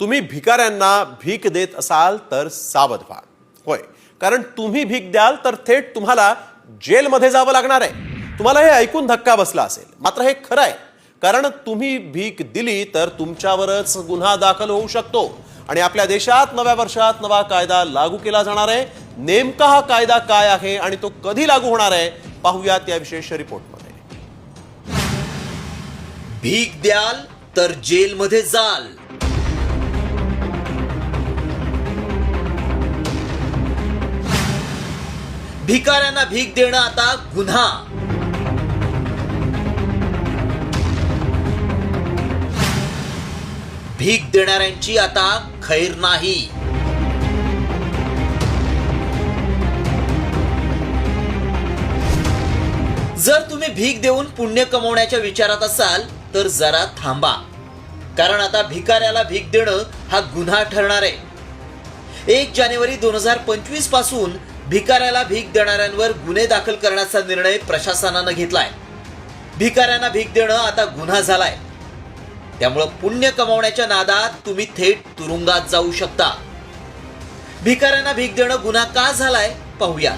तुम्ही भिकाऱ्यांना भीक देत असाल तर सावध व्हा. होय. कारण तुम्ही भीक द्याल तर थेट तुम्हाला जेलमध्ये जावं लागणार आहे. तुम्हाला हे ऐकून धक्का बसला असेल. मात्र हे खरं आहे. कारण तुम्ही भीक दिली तर तुमच्यावरच गुन्हा दाखल होऊ शकतो. आणि आपल्या देशात नव्या वर्षात नवा कायदा लागू केला जाणार आहे. नेमका हा कायदा काय आहे आणि तो कधी लागू होणार आहे पाहूयात या विशेष रिपोर्टमध्ये. भीक द्याल तर जेलमध्ये जाल. भिकाऱ्यांना भीक देणं आता गुन्हा. भीक देणाऱ्यांची आता खैर नाही. जर तुम्ही भीक देऊन पुण्य कमवण्याच्या विचारात असाल तर जरा थांबा. कारण आता भिकाऱ्याला भीक देणं हा गुन्हा ठरणार आहे. एक जानेवारी दोन हजार पंचवीसपासून भिकाऱ्याला भीक देणाऱ्यांवर गुन्हे दाखल करण्याचा निर्णय प्रशासनानं घेतलाय. भिकाऱ्यांना भीक देणं आता गुन्हा झालाय. त्यामुळं पुण्य कमावण्याच्या नादात तुम्ही थेट तुरुंगात जाऊ शकता. भिकाऱ्यांना भीक देणं गुन्हा का झालाय पाहूया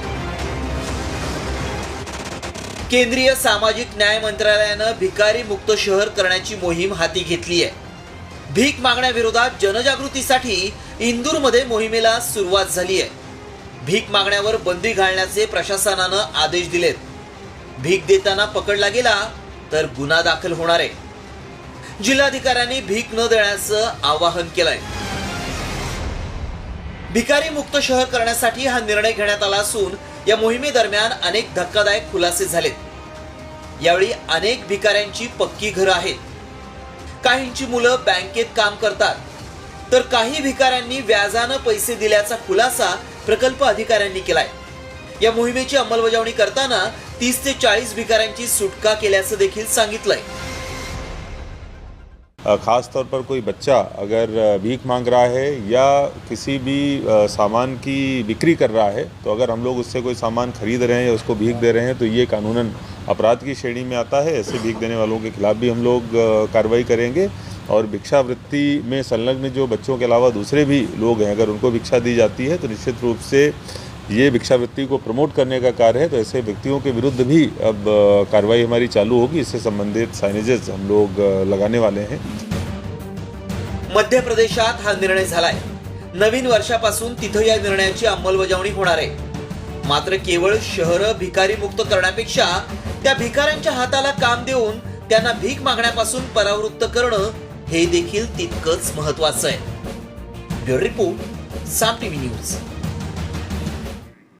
केंद्रीय सामाजिक न्याय मंत्रालयानं भिकारी मुक्त शहर करण्याची मोहीम हाती घेतली आहे भीक मागण्याविरोधात जनजागृतीसाठी इंदूरमध्ये मोहिमेला सुरुवात झाली आहे भीक मागण्यावर बंदी घालण्याचे प्रशासनानं आदेश दिलेत. भीक देताना पकडला गेला तर गुन्हा दाखल होणार आहे. जिल्हाधिकाऱ्यांनी भीक न देण्याचं आवाहन केलंय. भिकारी मुक्त शहर करण्यासाठी हा निर्णय घेण्यात आला असून या मोहिमेदरम्यान अनेक धक्कादायक खुलासे झालेत. यावेळी अनेक भिकाऱ्यांची पक्की घरं आहेत. काहींची मुलं बँकेत काम करतात. तर काही भिकाऱ्यांनी व्याजानं पैसे दिल्याचा खुलासा प्रकल्प अधिकाऱ्यांनी केलाय. या मोहिमेची अंमलबजावणी करताना तीस ते चाळीस भिकाऱ्यांची सुटका केल्याचं देखील सांगितलंय. खास तौर पर कोई बच्चा अगर भीख मांग रहा है या किसी भी सामान की बिक्री कर रहा है तो अगर हम लोग उससे कोई सामान खरीद रहे हैं या उसको भीख दे रहे हैं तो ये कानूनन अपराध की श्रेणी में आता है। ऐसे भीख देने वालों के खिलाफ भी हम लोग कार्रवाई करेंगे। और भिक्षावृत्ति में संलग्न जो बच्चों के अलावा दूसरे भी लोग हैं अगर उनको भिक्षा दी जाती है तो निश्चित रूप से ये भिक्षावृत्ति को प्रमोट करने का कार्य है। तो ऐसे व्यक्तियों के विरुद्ध भी अब कार्रवाई हमारी चालू होगी। इससे संबंधित साइनेजेस हम लोग लगाने वाले हैं। मध्य प्रदेशात हा निर्णय झालाय. नवीन वर्षापासून तिथं या निर्णयाची अंमलबजावणी होणार आहे. मात्र केवळ शहर भिकारी मुक्त करण्यापेक्षा त्या भिकाऱ्यांच्या हाताला काम देऊन त्यांना भीक मागण्यापासून परावृत्त करणं हे देखील तितकंच महत्वाचं आहे. Bureau report Saam TV news.